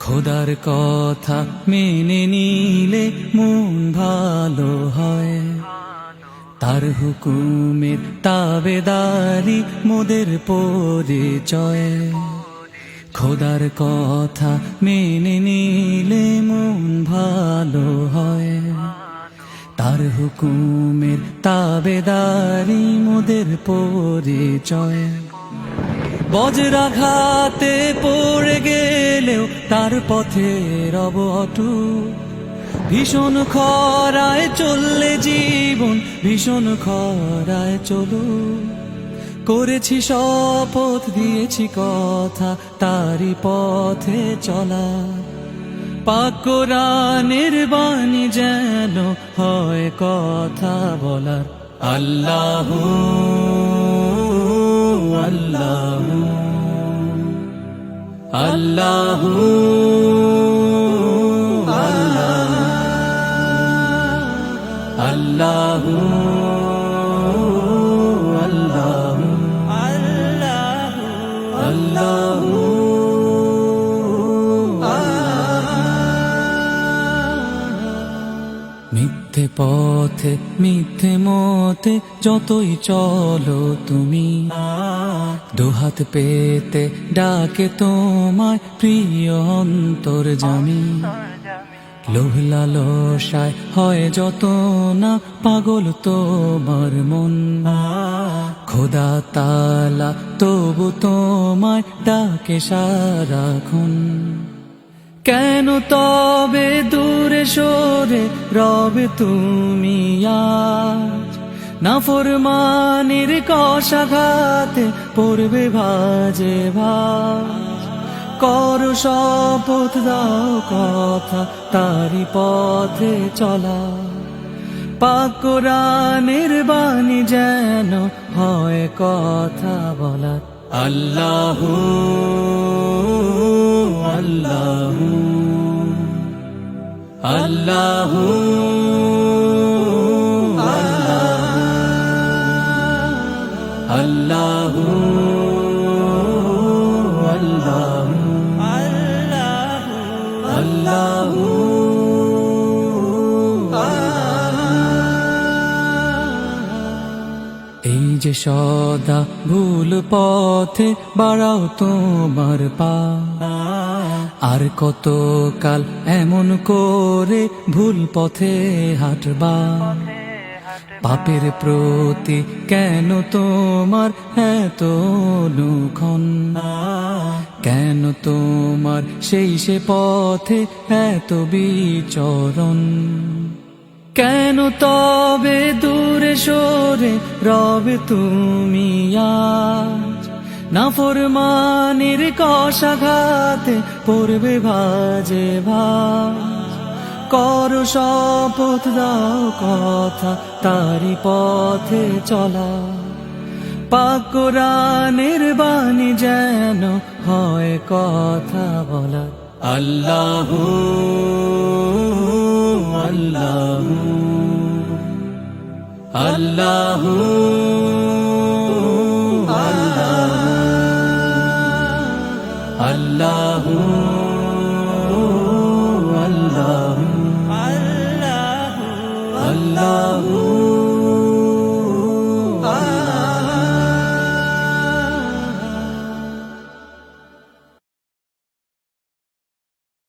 খোদার কথা মেনে নিলে মন ভালো হয়। তার হুকুমের তাবেদারি মোদের পরিচয়। খোদার কথা মেনে নিলে মন ভালো হয়। তার হুকুমের তাবেদারি মোদের পরিচয়। বজ্রাঘাতে পড়ে গেলেও তার পথে রব অটু ভীষণ খরায় চললে জীবন, ভীষণ খরায় চলু করেছি শপথ, দিয়েছি কথা, তারই পথে চলা। পাকরানের বাণী যেন হয় কথা বলার। আল্লাহ আল্লাহ আল্লাহ। মিথ্যে পথে, মিথ্যে মতে যতই চলো তুমি। দুহাত পেতে ডাকে তোমায় প্রিয় অন্তর জামি। লোভ লালসায় হয় যত না, পাগল তোমার মন। খোদা তালা তবু তোমায় ডাকে সারাক্ষণ। কেন তবে দূরে সরে রবে তুমি আজ? না ফরমানের কষাঘাতে পড়বে ভাজে ভাজ। কর শপথ দাও কথা তারি পথে চলা। পাকরানের বাণী যেন হয় কথা বলা। আল্লাহ আল্লাহ আল্লাহ আল্লাহ আল্লাহ এই যে সদা ভুল পথে বাড়াও তোমার পা। আর কত কাল এমন করে ভুল পথে হাঁটবা? পাপের প্রতি কেন তোমার এত অনুক্ষণ কেন তোমার সেই সে পথে এত বিচরণ? কেন তবে দূরে সরে রবে তুমি আজ না ফরমানের কষাঘাতে পড়বে ভাজে ভাজ কর শপথ দাও কথা তারি পথে চলা। পাকরানের বাণী যেন হয় কথা বলা। আল্লাহ আল্লাহ আল্লাহ আল্লাহ। আল্লাহ